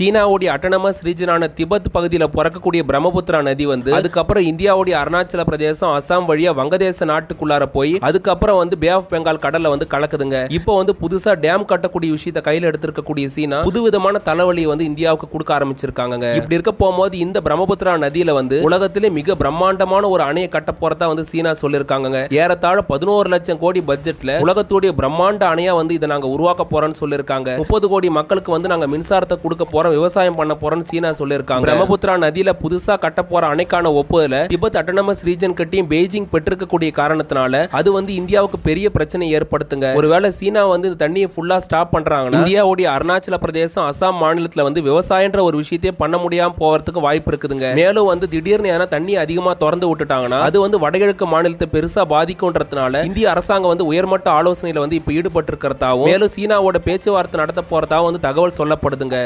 சீனாவுடைய autonomous ரீஜனான Tibet பகுதியில் பிறக்கக்கூடிய பிரம்மபுத்திரா நதி வந்து அதுக்கப்புறம் இந்தியாவுடைய அருணாச்சல பிரதேசம் அசாம் வழியா வங்கதேச நாட்டுக்குள்ளார போய் அதுக்கப்புறம் வந்து பே ஆஃப் பெங்கால் கடல்ல வந்து கலக்குதுங்க. இப்போ வந்து புதுசா டேம் கட்டக்கூடிய விஷயத்தை கையில் எடுத்திருக்கக்கூடிய சீனா புதுவிதமான தலைவலியை வந்து இந்தியாவுக்கு கொடுக்க ஆரம்பிச்சிருக்காங்க இப்படி இருக்க போகும்போது இந்த பிரம்மபுத்திரா நதியில வந்து உலகத்திலே மிக பிரம்மாண்டமான ஒரு அணையை கட்ட போறதா வந்து சீனா சொல்லியிருக்காங்க ஏறத்தாழ பதினோரு லட்சம் கோடி பட்ஜெட்ல உலகத்துடைய பிரம்மாண்ட அணையா வந்து இதை நாங்க உருவாக்க போறோம்னு சொல்லியிருக்காங்க முப்பது கோடி மக்களுக்கு வந்து நாங்க மின்சாரத்தை கொடுக்க போறோம் விவசாயம் பண்ண போறோம்னு சீனா சொல்லியிருக்காங்க. பிரம்மபுத்திரா நதியில புதுசா கட்ட போற அணைக்கான ஒப்புதல திபெத் அட்டனமஸ் ரீஜன் கட்டியும் பெய்ஜிங் பெற்றிருக்கக்கூடிய காரணத்தினால அது வந்து இந்தியாவுக்கு பெரிய பிரச்சனை ஏற்படுத்துங்க. ஒருவேளை சீனா வந்து இந்த தண்ணியை ஃபுல்லா ஸ்டாப் பண்றாங்கன்னா இந்தியாவுடைய அருணாச்சல பிரதேசம் அசாம் மாநிலத்துல வந்து விவசாயன்ற ஒரு விஷயத்தையே பண்ண முடியாம போறதுக்கு வாய்ப்பு இருக்குதுங்க. மேலும் வந்து திடீர்னு ஏன்னா தண்ணி அதிகமா திறந்து விட்டுட்டாங்கன்னா அது வந்து வடகிழக்கு மாநிலத்தை பெருசா பாதிக்கும்ன்றதுனால இந்திய அரசாங்கம் வந்து உயர்மட்ட ஆலோசனையில வந்து இப்ப ஈடுபட்டு இருக்கிறதாவும் மேலும் சீனாவோட பேச்சுவார்த்தை நடத்த போறதாவும் வந்து தகவல் சொல்லப்படுதுங்க.